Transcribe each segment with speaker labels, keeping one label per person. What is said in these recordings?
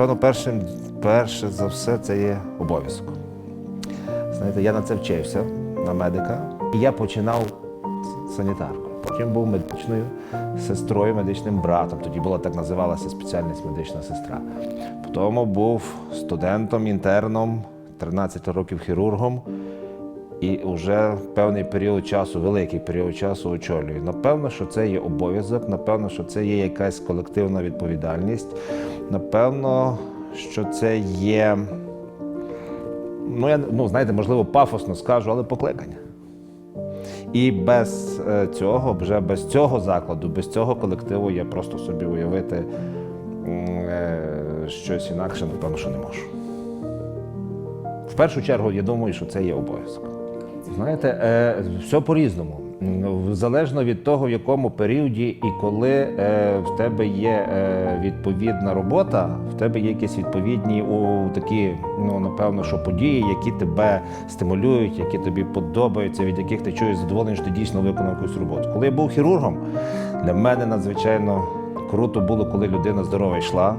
Speaker 1: напевно, першим, перше за все це є обов'язок. Знаєте, я на це вчився, на медика, і я починав санітарку. Потім був медичною сестрою, медичним братом. Тоді була так називалася спеціальність медична сестра. Потім був студентом, інтерном, 13 років хірургом. І вже певний період часу, великий період часу очолюю. Напевно, що це є обов'язок, напевно, що це є якась колективна відповідальність. Напевно, що це є, ну я ну знаєте, можливо, пафосно скажу, але покликання. І без е, цього, вже без цього закладу, без цього колективу я просто собі уявити е, щось інакше, напевно, що не можу. В першу чергу, я думаю, що це є обов'язок. Знаєте, е, все по-різному. Залежно від того, в якому періоді і коли е, в тебе є е, відповідна робота, в тебе є якісь відповідні у такі, ну напевно, що події, які тебе стимулюють, які тобі подобаються, від яких ти чуєш задоволення, що ти дійсно виконав якусь роботу. Коли я був хірургом, для мене надзвичайно круто було, коли людина здорова йшла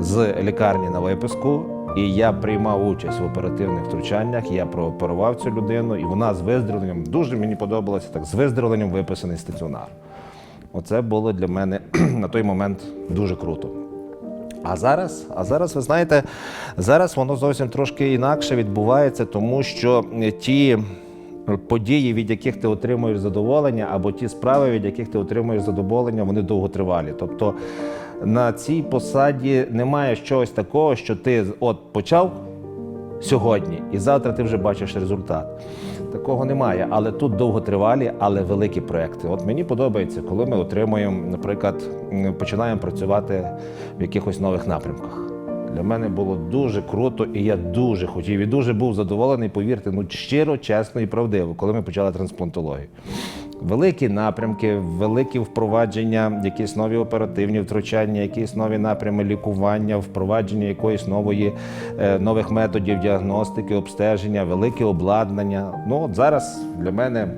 Speaker 1: з лікарні на виписку, і я приймав участь в оперативних втручаннях. Я прооперував цю людину, і вона з виздоровленням дуже мені подобалося так, з виздоровленням виписаний стаціонар. Оце було для мене на той момент дуже круто. А зараз, а зараз, ви знаєте, зараз воно зовсім трошки інакше відбувається, тому що ті події, від яких ти отримуєш задоволення, або ті справи, від яких ти отримуєш задоволення, вони довготривалі. Тобто на цій посаді немає чогось такого, що ти от почав сьогодні, і завтра ти вже бачиш результат. Такого немає, але тут довготривалі, але великі проекти. От мені подобається, коли ми отримуємо, наприклад, починаємо працювати в якихось нових напрямках. Для мене було дуже круто, і я дуже хотів, і дуже був задоволений, повірте, ну щиро, чесно і правдиво, коли ми почали трансплантологію. Великі напрямки, великі впровадження, якісь нові оперативні втручання, якісь нові напрями лікування, впровадження якоїсь нової е, нових методів діагностики, обстеження, велике обладнання. Ну от зараз для мене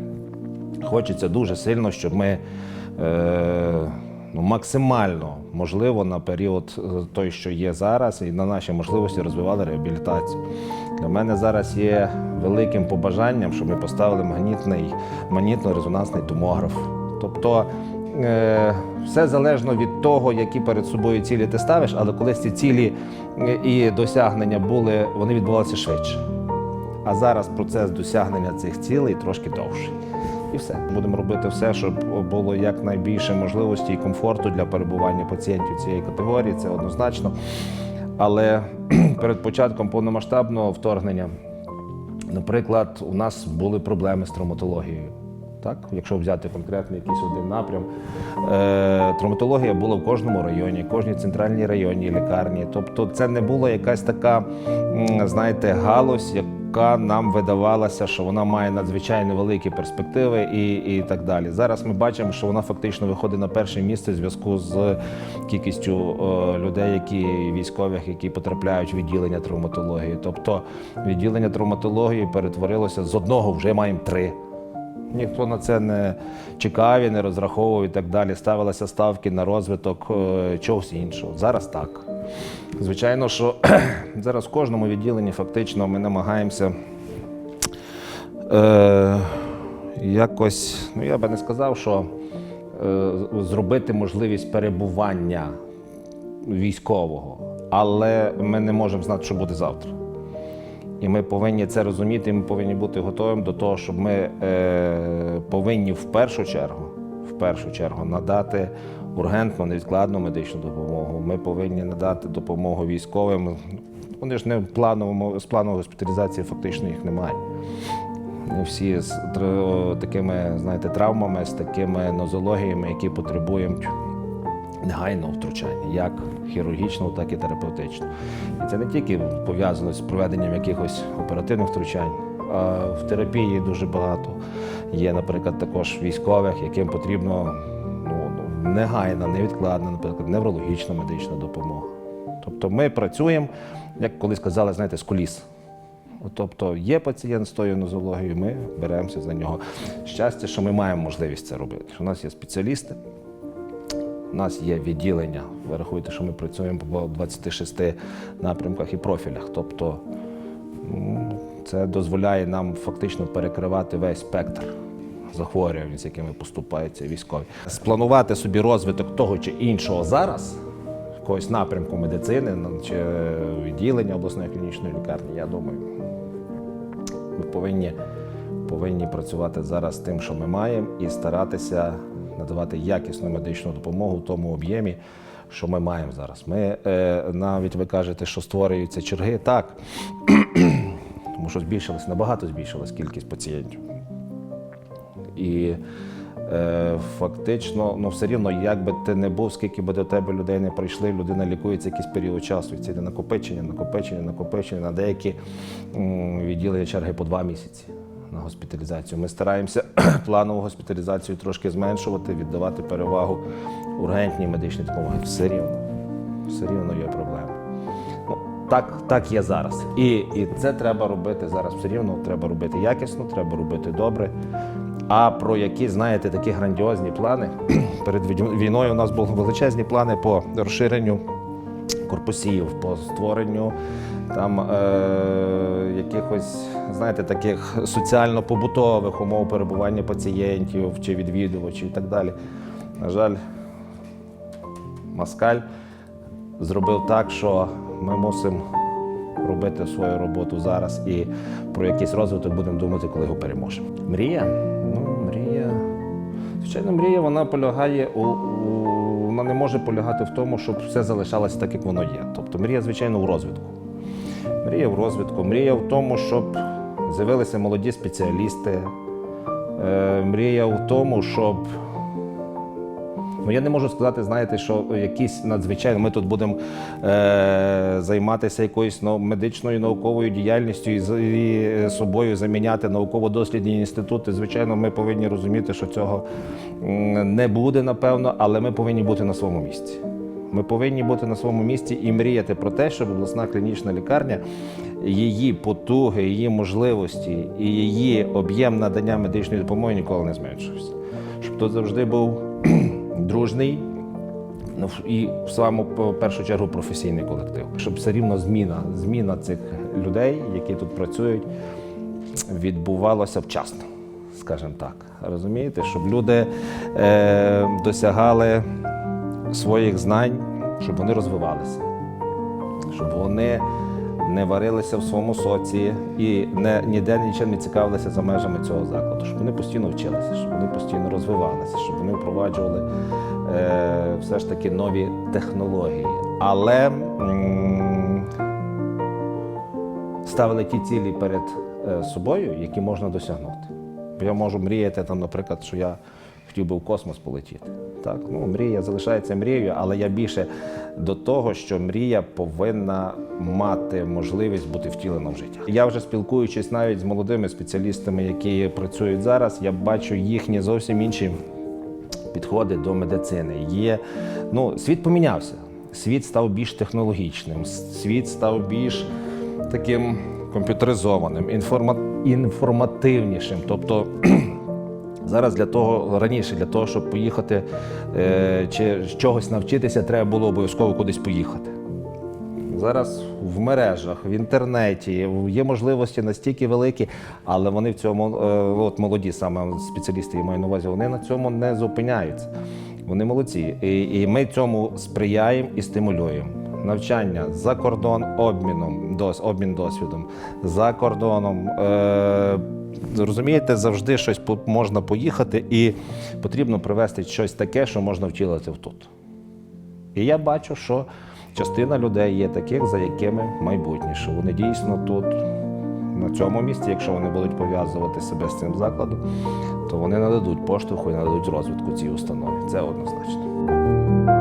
Speaker 1: хочеться дуже сильно, щоб ми е, ну, максимально можливо на період е, той, що є зараз, і на наші можливості розвивали реабілітацію. Для мене зараз є великим побажанням, щоб ми поставили магнітний, магнітно-резонансний томограф. Тобто е, все залежно від того, які перед собою цілі ти ставиш, але колись ці цілі е, і досягнення були, вони відбувалися швидше. А зараз процес досягнення цих цілей трошки довший. І все. Будемо робити все, щоб було якнайбільше можливості і комфорту для перебування пацієнтів цієї категорії, це однозначно. Але перед початком повномасштабного вторгнення, наприклад, у нас були проблеми з травматологією. Так, якщо взяти конкретно якийсь один напрям, е, травматологія була в кожному районі, кожній центральній районній лікарні. Тобто, це не була якась така, знаєте, галузь, яка нам видавалася, що вона має надзвичайно великі перспективи і, і так далі. Зараз ми бачимо, що вона фактично виходить на перше місце в зв'язку з кількістю е, людей, які військових, які потрапляють в відділення травматології. Тобто відділення травматології перетворилося з одного, вже маємо три. Ніхто на це не чекав і не розраховував і так далі. Ставилися ставки на розвиток е, чогось іншого. Зараз так. Звичайно, що зараз в кожному відділенні фактично ми намагаємося е, якось, ну я би не сказав, що е, зробити можливість перебування військового, але ми не можемо знати, що буде завтра. І ми повинні це розуміти, ми повинні бути готовими до того, щоб ми е, повинні в першу чергу, в першу чергу надати ургентну, невідкладну медичну допомогу. Ми повинні надати допомогу військовим. Вони ж не в плановому з плану госпіталізації фактично їх немає. Вони всі з такими, знаєте, травмами, з такими нозологіями, які потребують негайного втручання, як хірургічного, так і терапевтичного. І це не тільки пов'язано з проведенням якихось оперативних втручань, а в терапії дуже багато. Є, наприклад, також військових, яким потрібно ну, ну, негайна, невідкладна, наприклад, неврологічна медична допомога. Тобто ми працюємо, як колись казали, знаєте, з коліс. Тобто є пацієнт з тою нозологією, ми беремося за нього. Щастя, що ми маємо можливість це робити. У нас є спеціалісти, У нас є відділення. Ви рахуєте, що ми працюємо по 26 напрямках і профілях. Тобто це дозволяє нам фактично перекривати весь спектр захворювань, з якими поступаються військові. Спланувати собі розвиток того чи іншого зараз, якогось напрямку медицини чи відділення обласної клінічної лікарні, я думаю, ми повинні, повинні працювати зараз з тим, що ми маємо, і старатися надавати якісну медичну допомогу в тому об'ємі, що ми маємо зараз. Ми е, навіть ви кажете, що створюються черги, так, тому що збільшилась, набагато збільшилась кількість пацієнтів. І е, фактично, ну все рівно, як би ти не був, скільки би до тебе людей не прийшли, людина лікується якийсь період часу. І це йде накопичення, накопичення, накопичення. На деякі м, відділення черги по два місяці на госпіталізацію. Ми стараємося планову госпіталізацію трошки зменшувати, віддавати перевагу ургентній медичній допомоги. Все рівно, все рівно є проблема. Ну, так, так є зараз. І, і це треба робити зараз. Все рівно треба робити якісно, треба робити добре. А про які, знаєте, такі грандіозні плани перед війною у нас були величезні плани по розширенню корпусів, по створенню там е, якихось, знаєте, таких соціально-побутових умов перебування пацієнтів чи відвідувачів і так далі. На жаль, Маскаль зробив так, що ми мусимо робити свою роботу зараз і про якийсь розвиток будемо думати, коли його переможемо. Мрія? Ну, мрія. Звичайно, мрія вона полягає у, у вона не може полягати в тому, щоб все залишалося так, як воно є. Тобто мрія, звичайно, у розвитку. Мрія в розвитку, мрія в тому, щоб з'явилися молоді спеціалісти. Е, мрія в тому, щоб Ну, я не можу сказати, знаєте, що якісь надзвичайно. Ми тут будемо е, займатися якоюсь ну, медичною науковою діяльністю і, і е, собою заміняти науково-дослідні інститути. Звичайно, ми повинні розуміти, що цього не буде, напевно, але ми повинні бути на своєму місці. Ми повинні бути на своєму місці і мріяти про те, щоб обласна клінічна лікарня, її потуги, її можливості і її об'єм надання медичної допомоги ніколи не зменшився. Щоб тут завжди був дружний ну, і в самому по- першу чергу професійний колектив. Щоб все рівно зміна, зміна цих людей, які тут працюють, відбувалося вчасно, скажімо так. Розумієте, щоб люди е, досягали своїх знань, щоб вони розвивалися, щоб вони не варилися в своєму соці і не, ніде нічим не цікавилися за межами цього закладу, щоб вони постійно вчилися, щоб вони постійно розвивалися, щоб вони впроваджували е, все ж таки нові технології. Але ставили ті цілі перед е, собою, які можна досягнути. Я можу мріяти, там, наприклад, що я хотів би в космос полетіти. Так, ну, мрія залишається мрією, але я більше до того, що мрія повинна мати можливість бути втілена в життя. Я вже спілкуючись навіть з молодими спеціалістами, які працюють зараз, я бачу їхні зовсім інші підходи до медицини. Є, ну, світ помінявся. Світ став більш технологічним, світ став більш таким комп'ютеризованим, інформа... інформативнішим. Тобто зараз для того, раніше для того, щоб поїхати е, чи чогось навчитися, треба було обов'язково кудись поїхати. Зараз в мережах, в інтернеті є можливості настільки великі, але вони в цьому, е, от молоді саме спеціалісти, я маю на увазі, вони на цьому не зупиняються. Вони молодці. І, і ми цьому сприяємо і стимулюємо. Навчання за кордон, обміном, дос, обмін досвідом, за кордоном. Е, розумієте, завжди щось можна поїхати, і потрібно привезти щось таке, що можна втілити тут. І я бачу, що частина людей є таких, за якими майбутнє, що вони дійсно тут, на цьому місці, якщо вони будуть пов'язувати себе з цим закладом, то вони нададуть поштовху і нададуть розвитку цій установі. Це однозначно.